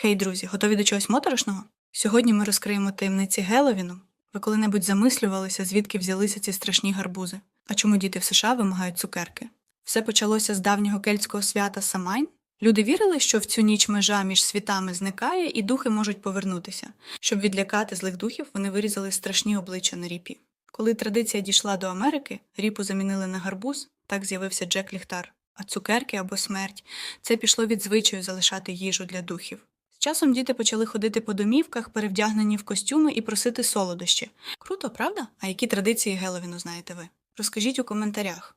Хей, друзі, готові до чогось моторошного? Сьогодні ми розкриємо таємниці Геловіну. Ви коли-небудь замислювалися, звідки взялися ці страшні гарбузи? А чому діти в США вимагають цукерки? Все почалося з давнього кельтського свята Самайн. Люди вірили, що в цю ніч межа між світами зникає і духи можуть повернутися. Щоб відлякати злих духів, вони вирізали страшні обличчя на ріпі. Коли традиція дійшла до Америки, ріпу замінили на гарбуз, так з'явився Джек Ліхтар. А цукерки або смерть це пішло від звичаю залишати їжу для духів. Часом діти почали ходити по домівках, перевдягнені в костюми і просити солодощі. Круто, правда? А які традиції Геловіну знаєте ви? Розкажіть у коментарях.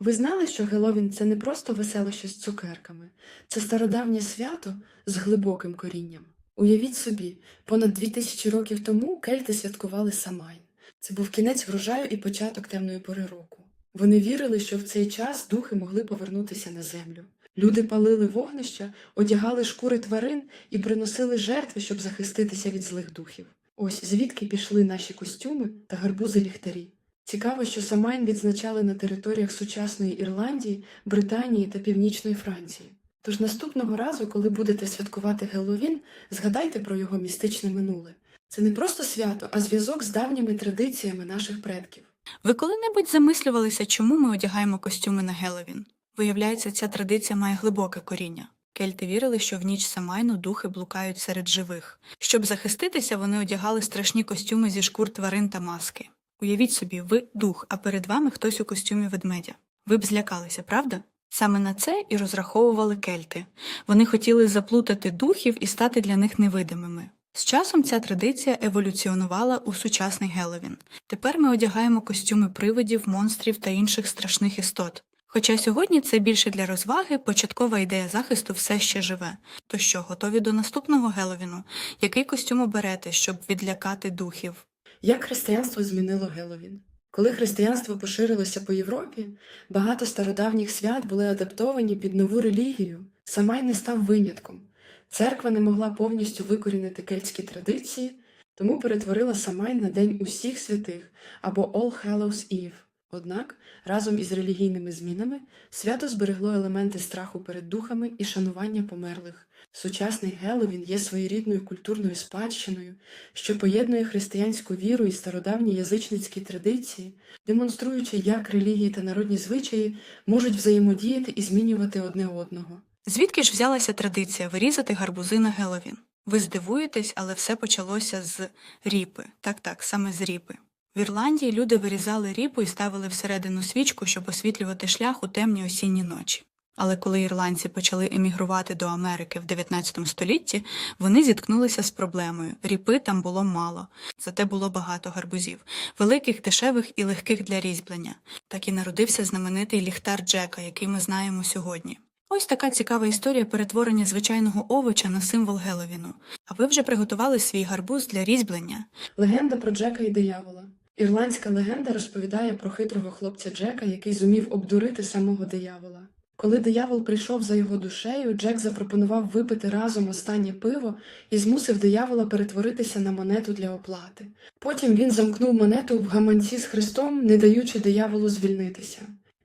Ви знали, що Геловін це не просто веселище з цукерками, це стародавнє свято з глибоким корінням. Уявіть собі, понад дві тисячі років тому кельти святкували Самайн. Це був кінець врожаю і початок темної пори року. Вони вірили, що в цей час духи могли повернутися на землю. Люди палили вогнища, одягали шкури тварин і приносили жертви, щоб захиститися від злих духів. Ось звідки пішли наші костюми та гарбузи ліхтарі. Цікаво, що Самайн відзначали на територіях сучасної Ірландії, Британії та Північної Франції. Тож наступного разу, коли будете святкувати Геловін, згадайте про його містичне минуле. Це не просто свято, а зв'язок з давніми традиціями наших предків. Ви коли-небудь замислювалися, чому ми одягаємо костюми на Геловін? Виявляється, ця традиція має глибоке коріння. Кельти вірили, що в ніч Самайну духи блукають серед живих. Щоб захиститися, вони одягали страшні костюми зі шкур тварин та маски. Уявіть собі, ви дух, а перед вами хтось у костюмі ведмедя. Ви б злякалися, правда? Саме на це і розраховували кельти. Вони хотіли заплутати духів і стати для них невидимими. З часом ця традиція еволюціонувала у сучасний Геловін. Тепер ми одягаємо костюми привидів, монстрів та інших страшних істот. Хоча сьогодні це більше для розваги, початкова ідея захисту все ще живе. То що, готові до наступного Геловіну? Який костюм оберете, щоб відлякати духів? Як християнство змінило Геловін? Коли християнство поширилося по Європі, багато стародавніх свят були адаптовані під нову релігію. Самай не став винятком. Церква не могла повністю викорінити кельтські традиції, тому перетворила Самайн на День усіх святих або All Hallows Eve. Однак, разом із релігійними змінами, свято зберегло елементи страху перед духами і шанування померлих. Сучасний Геловін є своєрідною культурною спадщиною, що поєднує християнську віру і стародавні язичницькі традиції, демонструючи, як релігії та народні звичаї можуть взаємодіяти і змінювати одне одного. Звідки ж взялася традиція вирізати гарбузи на Геловін? Ви здивуєтесь, але все почалося з ріпи. Так, так, саме з ріпи. В Ірландії люди вирізали ріпу і ставили всередину свічку, щоб освітлювати шлях у темні осінні ночі. Але коли ірландці почали емігрувати до Америки в 19 столітті, вони зіткнулися з проблемою. Ріпи там було мало, зате було багато гарбузів, великих, дешевих і легких для різьблення. Так і народився знаменитий ліхтар Джека, який ми знаємо сьогодні. Ось така цікава історія перетворення звичайного овоча на символ Геловіну. А ви вже приготували свій гарбуз для різьблення? Легенда про Джека і диявола. Ірландська легенда розповідає про хитрого хлопця Джека, який зумів обдурити самого диявола. Коли диявол прийшов за його душею, Джек запропонував випити разом останнє пиво і змусив диявола перетворитися на монету для оплати. Потім він замкнув монету в гаманці з Христом, не даючи дияволу звільнитися.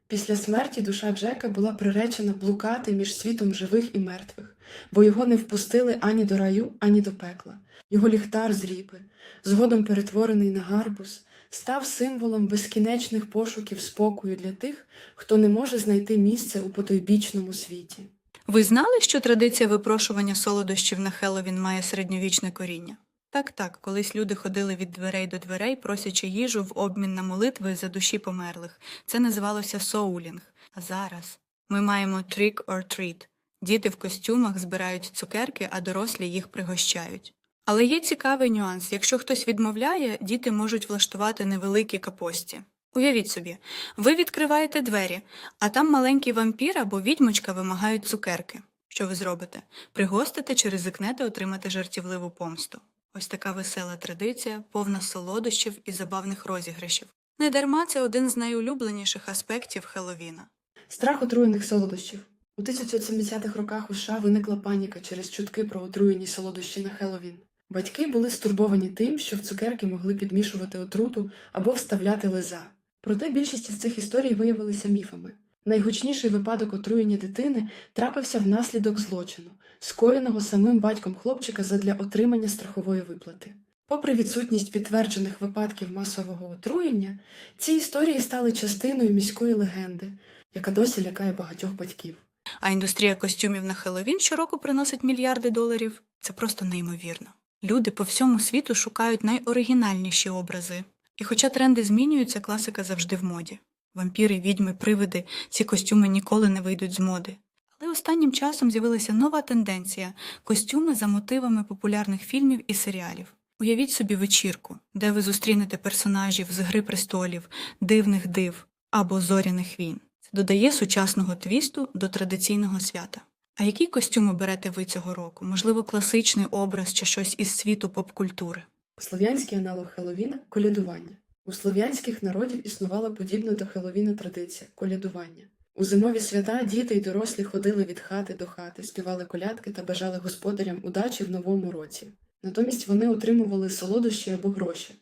Після смерті душа Джека була приречена блукати між світом живих і мертвих, бо його не впустили ані до раю, ані до пекла. Його ліхтар з ріпи, згодом перетворений на гарбуз, став символом безкінечних пошуків спокою для тих, хто не може знайти місце у потойбічному світі. Ви знали, що традиція випрошування солодощів на Хеллоуін має середньовічне коріння? Так, так, колись люди ходили від дверей до дверей, просячи їжу в обмін на молитви за душі померлих. Це називалося соулінг. А зараз ми маємо trick or treat. Діти в костюмах збирають цукерки, а дорослі їх пригощають. Але є цікавий нюанс. Якщо хтось відмовляє, діти можуть влаштувати невеликі капості. Уявіть собі, ви відкриваєте двері, а там маленький вампір або відьмочка вимагають цукерки. Що ви зробите? Пригостите чи ризикнете отримати жартівливу помсту? Ось така весела традиція, повна солодощів і забавних розіграшів. Недарма це один з найулюбленіших аспектів Хеллоуіна. Страх отруєних солодощів. У 1970-х роках у США виникла паніка через чутки про отруєні солодощі на Хеллоуін. Батьки були стурбовані тим, що в цукерки могли підмішувати отруту або вставляти лиза. Проте більшість із цих історій виявилися міфами. Найгучніший випадок отруєння дитини трапився внаслідок злочину, скоєного самим батьком хлопчика задля отримання страхової виплати. Попри відсутність підтверджених випадків масового отруєння, ці історії стали частиною міської легенди, яка досі лякає багатьох батьків. А індустрія костюмів на Хеллоуін щороку приносить мільярди доларів. Це просто неймовірно. Люди по всьому світу шукають найоригінальніші образи. І хоча тренди змінюються, класика завжди в моді. Вампіри, відьми, привиди, ці костюми ніколи не вийдуть з моди. Але останнім часом з'явилася нова тенденція костюми за мотивами популярних фільмів і серіалів. Уявіть собі вечірку, де ви зустрінете персонажів з Гри престолів, дивних див або зоряних війн. Це додає сучасного твісту до традиційного свята. А які костюми берете ви цього року? Можливо, класичний образ чи щось із світу поп-культури? Слов'янський аналог Хеловіна колядування. У слов'янських народів існувала подібна до Хеловіна традиція колядування. У зимові свята діти й дорослі ходили від хати до хати, співали колядки та бажали господарям удачі в новому році. Натомість вони отримували солодощі або гроші.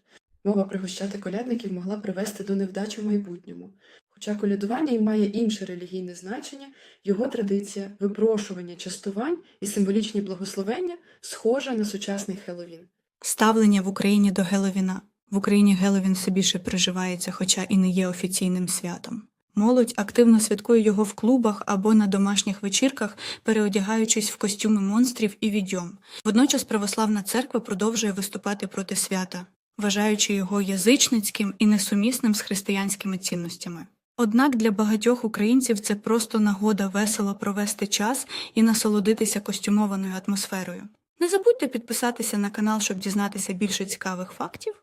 Мова пригощати колядників могла привести до невдачі в майбутньому. Хоча колядування має інше релігійне значення, його традиція випрошування частувань і символічні благословення схожа на сучасний Хеловін. Ставлення в Україні до Геловіна. В Україні Геловін все більше приживається, хоча і не є офіційним святом. Молодь активно святкує його в клубах або на домашніх вечірках, переодягаючись в костюми монстрів і відьом. Водночас православна церква продовжує виступати проти свята, вважаючи його язичницьким і несумісним з християнськими цінностями. Однак для багатьох українців це просто нагода весело провести час і насолодитися костюмованою атмосферою. Не забудьте підписатися на канал, щоб дізнатися більше цікавих фактів.